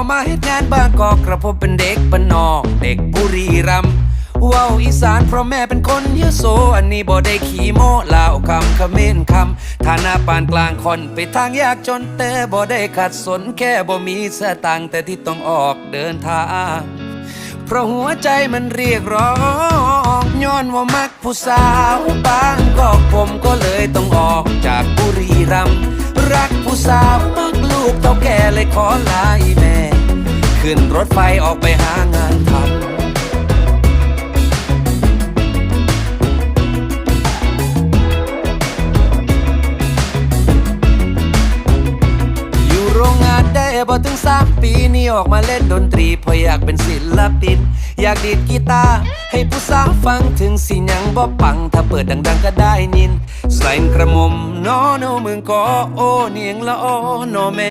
อมาเฮ็ดงานบางกอกกระผมเป็นเด็กบ้านนอก เด็กบุรีรัมย์ว้าอีสานเพราะแม่เป็นคนยโส อันนี้บ่ได้ขี่โมลาวคำคำเมนคำฐานะปานกลางคนไปทางยากจนแต่บ่ได้ขัดสนแค่บ่มีสตางแต่ที่ต้องออกเดินทางเพราะหัวใจมันเรียกร้องย้อนว่ามักผู้สาวบางกอกผมก็เลยต้องออกจากบุรีรัมย์รักผู้สาวมักลูกเท่าแก่เลยขอลาอี รถไฟออกไปหางานทำอยู่โรงงานได้บ่ถึงสามปีนี่ออกมาเล่นดนตรีเพราะอยากเป็นศิลปิน อยากดีดกีตาร์ให้ผู้สาวฟังถึงสิยังบ่ปัง ถ้าเปิดดังๆก็ได้นินใส่กระมมนอโนมึงก็โอเนียงละโอโนแม่